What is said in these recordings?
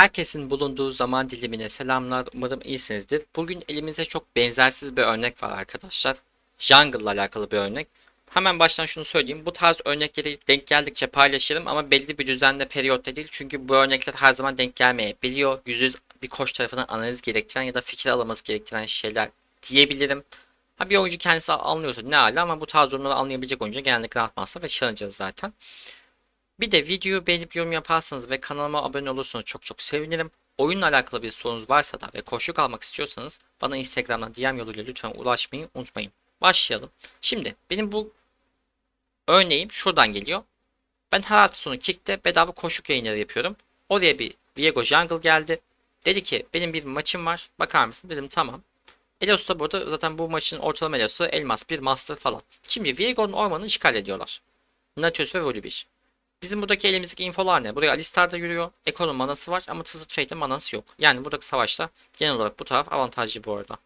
Herkesin bulunduğu zaman dilimine selamlar. Umarım iyisinizdir. Bugün elimizde çok benzersiz bir örnek var arkadaşlar. Jungle ile alakalı bir örnek. Hemen baştan şunu söyleyeyim. Bu tarz örnekleri denk geldikçe paylaşırım ama belli bir düzenle periyotta değil. Çünkü bu örnekler her zaman denk gelmeyebiliyor. Yüz yüze bir koç tarafından analiz gerektiren ya da fikir alaması gerektiren şeyler diyebilirim. Ha bir oyuncu kendisi anlıyorsa ne ala ama bu tarz durumları anlayabilecek oyuncu genellikle atmazsa ve challenge'ı zaten. Bir de videoyu beğenip yorum yaparsanız ve kanalıma abone olursanız çok çok sevinirim. Oyunla alakalı bir sorunuz varsa da ve koşu almak istiyorsanız bana Instagram'dan DM yoluyla lütfen ulaşmayı unutmayın. Başlayalım. Şimdi benim bu örneğim şuradan geliyor. Ben her hafta sonu Kick'te bedava koşuk yayınları yapıyorum. Oraya bir Viego Jungle geldi. Dedi ki benim bir maçım var. Bakar mısın? Dedim tamam. Elios da burada zaten bu maçın ortalama Elios'u Elmas 1 Master falan. Şimdi Viego'nun ormanını işgal ediyorlar. Natius ve Volibear. Bizim buradaki elimizdeki infolar ne? Buraya Alistar da yürüyor. Eko'nun manası var ama Twisted Fate'in manası yok. Yani buradaki savaşta genel olarak bu taraf avantajlı bu arada.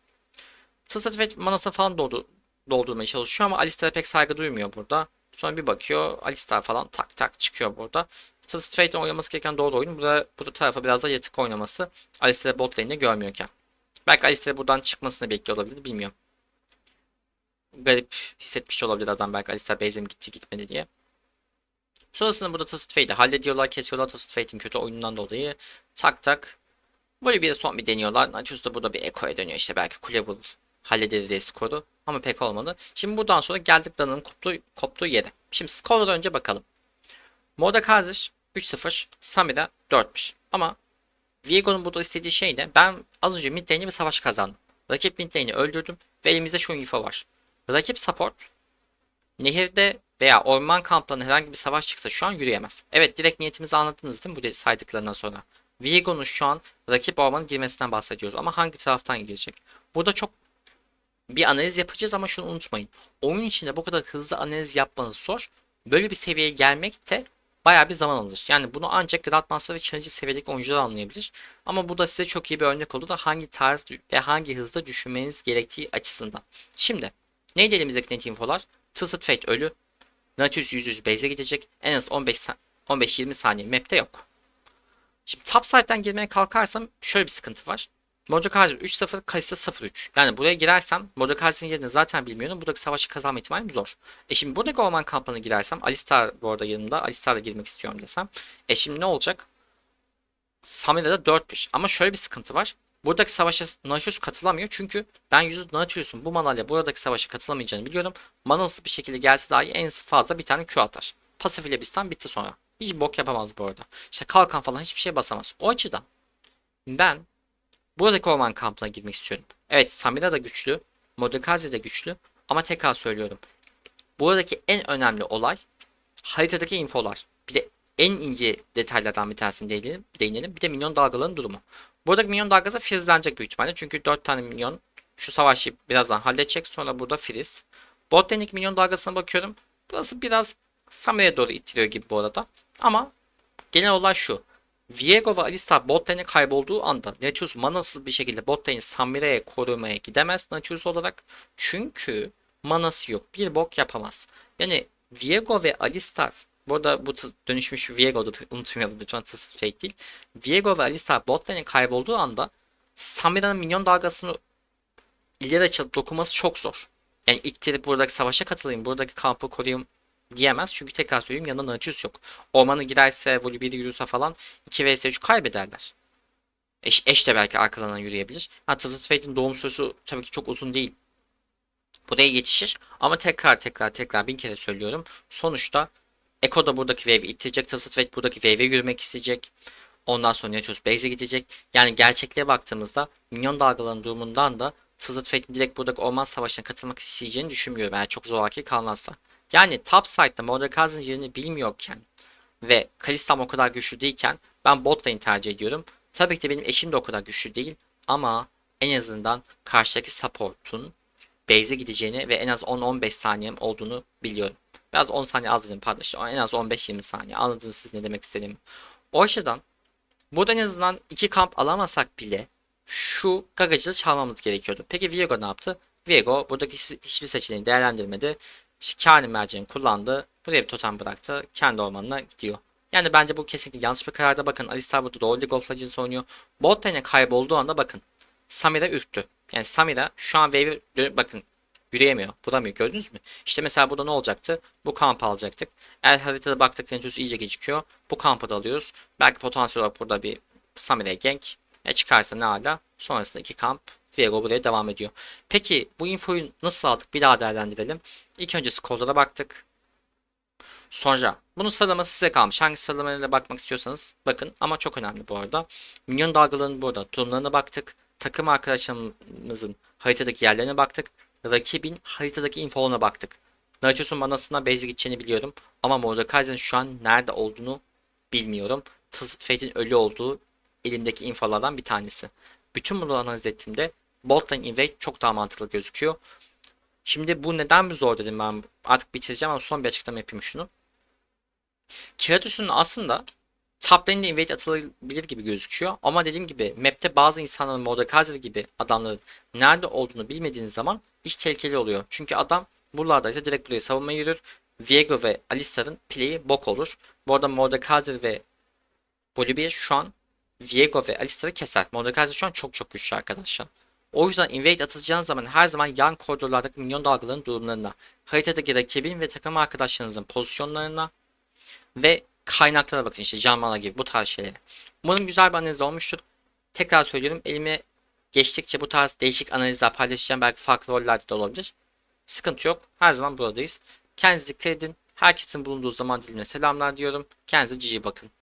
Twisted Fate manasını falan doldu, doldurmaya çalışıyor ama Alistar'a pek saygı duymuyor burada. Sonra bir bakıyor Alistar falan tak tak çıkıyor burada. Twisted Fate'in oynaması gereken doğru oyun. Burada, burada tarafa biraz da yatık oynaması. Alistar'ı bot lane'de görmüyorken. Belki Alistar'ı buradan çıkmasını bekliyor olabilir bilmiyorum. Garip hissetmiş olabilir adam belki Alistar mi gitti gitmedi diye. Sonrasında burada Twisted Fate'i hallediyorlar, kesiyorlar Twisted Fate'in kötü oyunundan dolayı. Tak tak. Böyle bir son bir deniyorlar. Nachos da burada bir ekoya dönüyor işte belki kule vurur. Hallederiz diye skoru. Ama pek olmadı. Şimdi buradan sonra geldik Dana'nın koptuğu, koptuğu yere. Şimdi skorlara önce bakalım. Moda Kazish 3-0, Samira 4'müş. Ama Viego'nun burada istediği şey ne? Ben az önce mid lane'e bir savaş kazandım. Rakip mid lane'i öldürdüm ve elimizde şu info var. Rakip support nehirde veya orman kamplarında herhangi bir savaş çıksa şu an yürüyemez. Evet direkt niyetimizi anladınız değil mi bu saydıklarından sonra? Viego'nun şu an rakip ormanın girmesinden bahsediyoruz ama hangi taraftan girecek? Burada çok bir analiz yapacağız ama şunu unutmayın. Oyun içinde bu kadar hızlı analiz yapmanız zor. Böyle bir seviyeye gelmek de bayağı bir zaman alır. Yani bunu ancak Grandmaster ve Challenger seviyedeki oyuncular anlayabilir. Ama bu da size çok iyi bir örnek oldu da hangi tarz ve hangi hızda düşünmeniz gerektiği açısından. Şimdi neydi elimizdeki net infolar? Twisted Fate ölü. Nautilus %100 base'e gidecek. En az 15-20 saniye map'te yok. Şimdi top side'den girmeye kalkarsam şöyle bir sıkıntı var. Mordekaiser 3-0, Kalista 0-3. Yani buraya girersem Mordekaiser'ın yerini zaten bilmiyorum. Buradaki savaşı kazanma ihtimalim zor. E şimdi buradaki orman kampına girersem Alistar bu arada yanımda. Alistar'la girmek istiyorum desem. E şimdi ne olacak? Samira'da 4'müş. Ama şöyle bir sıkıntı var. Buradaki savaşa Nautilus katılamıyor çünkü ben yüzü Nautilus'un bu manayla buradaki savaşa katılamayacağını biliyorum. Manasız bir şekilde gelse dahi en fazla bir tane Q atar. Pasif ile bizden bitti sonra. Hiç bok yapamaz bu arada. İşte kalkan falan hiçbir şey basamaz. O açıdan ben buradaki orman kampına girmek istiyorum. Evet Samira da güçlü. Mordekaiser de güçlü. Ama tekrar söylüyorum. Buradaki en önemli olay haritadaki infolar. Bir de en ince detaylardan bir tanesini değinelim. değinelim. Bir de minyon dalgalarının durumu. Buradaki minyon dalgası frizlenecek büyük ihtimalle. Çünkü 4 tane minyon şu savaşı birazdan halledecek. Sonra burada friz. Bot lane'deki minyon dalgasına bakıyorum. Burası biraz Samir'e doğru ittiriyor gibi bu arada. Ama genel olay şu. Viego ve Alistar bot lane'e kaybolduğu anda Nautilus manasız bir şekilde bot lane'i Samire'ye korumaya gidemez Nautilus olarak. Çünkü manası yok. Bir bok yapamaz. Yani Viego ve Alistar Burada bu dönüşmüş Viego'da unutmayalım lütfen Twisted Fate değil. Viego ve Alistar bot lane'e kaybolduğu anda Samira'nın minyon dalgasını ileri açılıp dokunması çok zor. Yani ittirip buradaki savaşa katılayım, buradaki kampı koruyayım diyemez. Çünkü tekrar söyleyeyim yanında Nautilus yok. Ormanı giderse, Volibear'i yürürse falan 2 vs 3 kaybederler. Eş, eş de belki arkalarından yürüyebilir. Ha, Twisted Fate'in doğum süresi tabii ki çok uzun değil. Buraya yetişir. Ama tekrar tekrar tekrar bin kere söylüyorum. Sonuçta Eko da buradaki wave'i ittirecek. Twisted Fate buradaki wave'e yürümek isteyecek. Ondan sonra Nautilus base'e gidecek. Yani gerçekliğe baktığımızda minyon dalgalarının durumundan da Twisted Fate'in direkt buradaki orman savaşına katılmak isteyeceğini düşünmüyorum. Eğer çok zoraki kalmazsa. Yani top side'da Mordekaiser'ın yerini bilmiyorken ve Kalista'm o kadar güçlü değilken ben bot lane tercih ediyorum. Tabii ki de benim eşim de o kadar güçlü değil ama en azından karşıdaki support'un base'e gideceğini ve en az 10-15 saniyem olduğunu biliyorum. Biraz 10 saniye az dedim pardon işte en az 15-20 saniye. Anladınız siz ne demek istediğimi. O açıdan burada en azından iki kamp alamasak bile şu gagacılığı çalmamız gerekiyordu. Peki Viego ne yaptı? Viego buradaki hiçbir, hiçbir seçeneği değerlendirmedi. İşte Kârni merceğini kullandı. Buraya bir totem bıraktı. Kendi ormanına gidiyor. Yani bence bu kesinlikle yanlış bir kararda bakın. Alistar burada doğru League of Legends oynuyor. Bot lane'e kaybolduğu anda bakın. Samira ürktü. Yani Samira şu an dönüp bakın yürüyemiyor. Vuramıyor gördünüz mü? İşte mesela burada ne olacaktı? Bu kampı alacaktık. Eğer haritada baktık Rentus iyice gecikiyor. Bu kampı da alıyoruz. Belki potansiyel olarak burada bir Samira'ya gank. E çıkarsa ne hala. Sonrasında iki kamp. Viego buraya devam ediyor. Peki bu infoyu nasıl aldık? Bir daha değerlendirelim. İlk önce skorlara baktık. Sonra bunun sıralaması size kalmış. Hangi sıralamalarına bakmak istiyorsanız bakın. Ama çok önemli bu arada. Minyon dalgalarının burada durumlarına baktık. Takım arkadaşlarımızın haritadaki yerlerine baktık. Rakibin haritadaki infolarına baktık. Naruto'sun manasına base gideceğini biliyorum. Ama Mordekaiser'ın şu an nerede olduğunu bilmiyorum. Twisted Fate'in ölü olduğu elimdeki infolardan bir tanesi. Bütün bunları analiz ettiğimde Bolt Lane Invade çok daha mantıklı gözüküyor. Şimdi bu neden mi zor dedim ben artık bitireceğim ama son bir açıklama yapayım şunu. Kiratus'un aslında top lane'de invade atılabilir gibi gözüküyor. Ama dediğim gibi map'te bazı insanların Mordekaiser gibi adamların nerede olduğunu bilmediğiniz zaman iş tehlikeli oluyor. Çünkü adam buralardaysa direkt buraya savunmaya yürür. Viego ve Alistar'ın play'i bok olur. Bu arada Mordekaiser ve Bolivia şu an Viego ve Alistar'ı keser. Mordekaiser şu an çok çok güçlü arkadaşlar. O yüzden invade atacağınız zaman her zaman yan koridorlardaki minyon dalgaların durumlarına, haritadaki rakibin ve takım arkadaşlarınızın pozisyonlarına ve kaynaklara bakın işte Canmala gibi bu tarz şeylere. Umarım güzel bir analiz olmuştur. Tekrar söylüyorum elime geçtikçe bu tarz değişik analizler paylaşacağım. Belki farklı rollerde de olabilir. Sıkıntı yok. Her zaman buradayız. Kendinize dikkat edin. Herkesin bulunduğu zaman dilimine selamlar diyorum. Kendinize cici bakın.